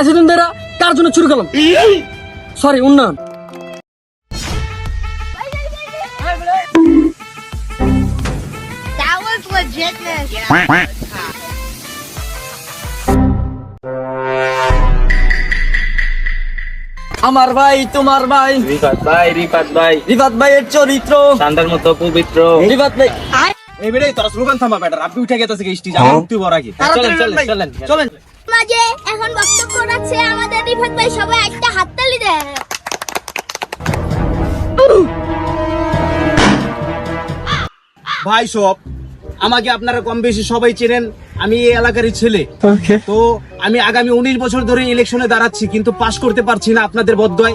এতদিন ধরে কার জন্য চুরি করলাম। সরি উন্নয়ন। Legitness. আমার ভাই তোমার ভাই। রিফাত ভাই রিফাত ভাই। রিফাত ভাইয়ের চরিত্র। চান্দার মতো পবিত্র। রিফাত ভাই এই বেড়ে তোরা স্লোগান থামা বেটার আপনি উঠে গেছে কি স্টেজ আমি তুই বড় আগে। চলেন চলেন চলেন। চলেন। মাঝে এখন বক্তব্য রাখছে আমাদের রিফাত ভাই সবাই একটা হাততালি দেয় ভাই সব আমাকে আপনারা কম বেশি সবাই চেনেন আমি এই এলাকারই ছেলে। তো আমি আগামী উনিশ বছর ধরে ইলেকশনে দাঁড়াচ্ছি কিন্তু পাশ করতে পারছি না আপনাদের বদয়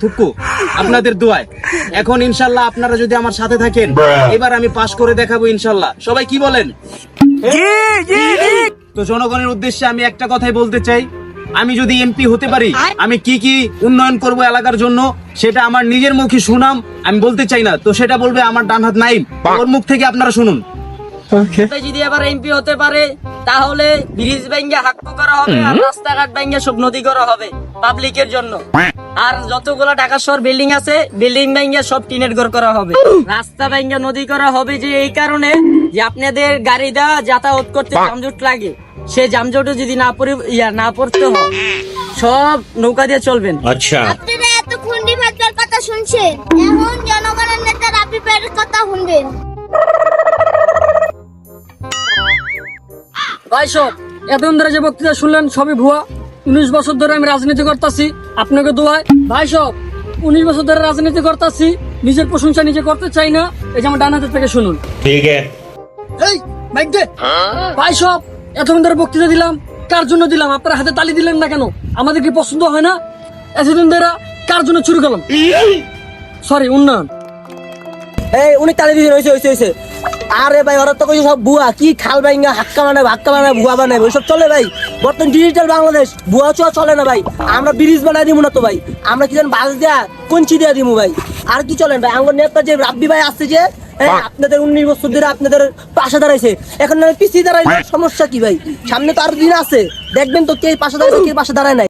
থুকু আপনাদের দোয়ায়। এখন ইনশাল্লাহ আপনারা যদি আমার সাথে থাকেন এবার আমি পাশ করে দেখাবো ইনশাল্লাহ। সবাই কি বলেন? তো জনগণের উদ্দেশ্যে আমি একটা কথাই বলতে চাই। আমি যদি এমপি হতে পারি আমি কি কি উন্নয়ন করব এলাকার জন্য সেটা আমার নিজের মুখে শুনাম আমি বলতে চাই না। তো সেটা বলবে আমার ডান হাত নাই ওর মুখ থেকে আপনারা শুনুন। যদি এবার এমপি হতে পারে তাহলে ব্রিজ ব্যাঙ্গে হাক্কু করা হবে আর রাস্তাঘাট ব্যাঙ্গে সব নদী করা হবে পাবলিকের জন্য। আর যতগুলো ঢাকা শহর বিল্ডিং আছে বিল্ডিং ব্যাঙ্গে সব টিনের ঘর করা হবে। রাস্তা ব্যাঙ্গে নদী করা হবে যে এই কারণে যে আপনাদের গাড়িটা যাতায়াত করতে যানজট লাগে। সে জামজটও যদি না পরে ইয়া না পড়তে হয় সব নৌকা দিয়ে চলবেন। আচ্ছা। আপনারা এত খুন্ডি ভাতার কথা শুনছেন? এখন জনগণের নেতা রাবি ভাইয়ের কথা শুনবেন। ভাই সব এতদিন ধরে যে বক্তৃতা শুনলেন সবই ভুয়া। উনিশ বছর ধরে আমি রাজনীতি করতেছি আপনাকে দোয়ায় ভাই সব উনিশ বছর ধরে রাজনীতি করতেছি নিজের প্রশংসা নিজে করতে চাই না এই যে আমার ডান হাতের থেকে শুনুন। ঠিক আছে। এই ভাই সব এতক্ষণ ধরে বক্তৃতা দিলাম কার জন্য দিলাম? আপনার হাতে তালি দিলেন না কেন? আমাদের কি পছন্দ হয় না? এতদিন ধরে কার জন্য চুরি করলাম? সরি উন্নয়ন। এই উনি তালি দিয়ে হয়েছে হয়েছে হয়েছে আরে ভাই ওরা তো কইছে সব বুয়া কি খাল বাইঙ্গা হাক্কা মানে হাক্কা মানে ভুয়া বানাবে ওইসব চলে ভাই। বর্তমান ডিজিটাল বাংলাদেশ ভুয়া চুয়া চলে না ভাই। আমরা ব্রিজ বানাই দিব না তো ভাই। আমরা কি জান বাস দেয়া কঞ্চি দেয়া দিব ভাই। আর কি চলেন ভাই? আমার নেতা যে রাব্বি ভাই আসছে যে আপনাদের উনিশ বছর ধরে আপনাদের পাশে দাঁড়াইছে। এখন পিছিয়ে দাঁড়াই সমস্যা কি ভাই? সামনে তো আরও দিন আছে। দেখবেন তো কে পাশে দাঁড়াইছে কে পাশে দাঁড়ায় নাই।